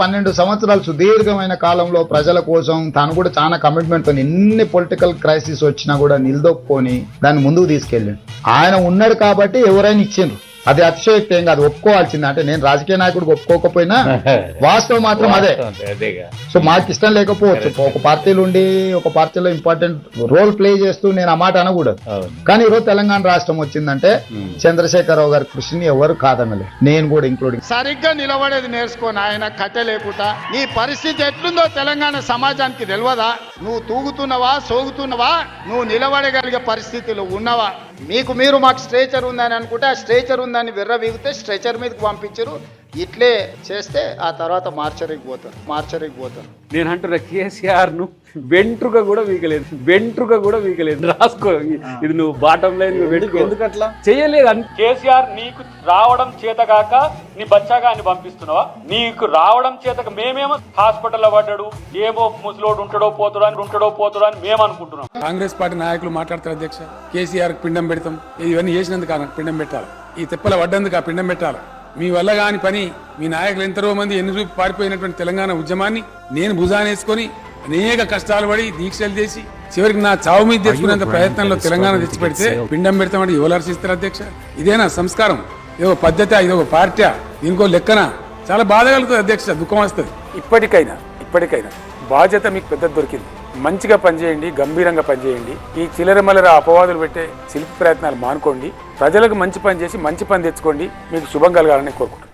పన్నెండు సంవత్సరాలు సుదీర్ఘమైన కాలంలో ప్రజల కోసం తాను కూడా చాలా కమిట్మెంట్తో ఎన్ని పొలిటికల్ క్రైసిస్ వచ్చినా కూడా నిలదొక్కుని దాన్ని ముందుకు తీసుకెళ్ళాడు. ఆయన ఉన్నాడు కాబట్టి ఎవరైనా ఇచ్చిండ్రు. అది అతిశయోక్తి ఏం కాదు. ఒప్పుకోవాల్సింది. అంటే నేను రాజకీయ నాయకుడికి ఒప్పుకోకపోయినా వాస్తవం మాత్రం అదే. అదేగా సో మాకు ఇష్టం లేకపోవచ్చు. ఒక పార్టీలు ఉండి ఒక పార్టీలో ఇంపార్టెంట్ రోల్ ప్లే చేస్తూ నేను ఆ మాట అనకూడదు. కానీ ఈరోజు తెలంగాణ రాష్ట్రం వచ్చిందంటే చంద్రశేఖరరావు గారి కృషిని ఎవరు కాదనలేదు నేను కూడా ఇంక్లూడింగ్ సరిగ్గా నిలబడేది నేర్చుకొని ఆయన కట్టె లేకుండా. నీ పరిస్థితి ఎట్లుందో తెలంగాణ సమాజానికి తెలియదా నువ్వు తూగుతున్నవా సోగుతున్నవా? నువ్వు నిలబడగలిగే పరిస్థితిలో ఉన్నవా? మీకు మీరు మాకు స్ట్రేచర్ ఉందని అనుకుంటే ఆ స్ట్రేచర్ ఉందని విర్ర వీగితే స్ట్రెచర్ మీదకి పంపించరు. ఇట్లే చేస్తే ఆ తర్వాత మార్చరికి పోతారు మార్చరికి పోతారు నేను అంటున్నా కేసీఆర్ను వెంట్రుక కూడా వీకలేదు వెంట్రుక కూడా వీకలేదు. రాసుకో ఇది నువ్వు బాటం లైన్ వెంట్రుక ఎందుకట్లా? చేయలేదు అన్- కేసీఆర్ నీకు రావడం చేతగాక నీ బచ్చాగా అని పంపిస్తున్నావా? నీకు రావడం చేతక మేమేమో హాస్పిటల్లో పడ్డాడు ఏమో ముసలోడు ఉంటాడో పోతాడో అని ఉంటాడో పోతాడో అని మేము అనుకుంటున్నాం. కాంగ్రెస్ పార్టీ నాయకులు మాట్లాడతారు అధ్యక్ష కేసీఆర్ పిండం పెడతాం. ఇవన్నీ చేసినందుకు పిండం పెట్టాలి. ఈ తిప్పల పడ్డందుకు ఆ పిండం పెట్టాలి. మీ వల్ల కాని పని మీ నాయకులు ఎంతరో మంది ఎన్ని రూపు పారిపోయినటువంటి తెలంగాణ ఉద్యమాన్ని నేను భుజానేసుకొని అనేక కష్టాలు పడి దీక్షలు చేసి చివరికి నా చావు మీద తెచ్చుకునేంత ప్రయత్నంలో తెలంగాణ తెచ్చిపెడితే పిండం పెడతామంటే ఎవరు హర్షిస్తారు అధ్యక్ష? ఇదేనా సంస్కారం? ఇదో పద్ధతి ఇదో పార్టీ దీనికో లెక్కన? చాలా బాధ కలుగుతుంది అధ్యక్ష దుఃఖం వస్తుంది. ఇప్పటికైనా ఇప్పటికైనా బాధ్యత మీకు పెద్ద దొరికింది. మంచిగా పనిచేయండి గంభీరంగా పనిచేయండి. ఈ చిల్లర మల్లర అపవాదులు పెట్టే శిల్పి ప్రయత్నాలు మానుకోండి. ప్రజలకు మంచి పని చేసి మంచి పని తెచ్చుకోండి. మీకు శుభం కలగాలని కోరుకుంటున్నాను.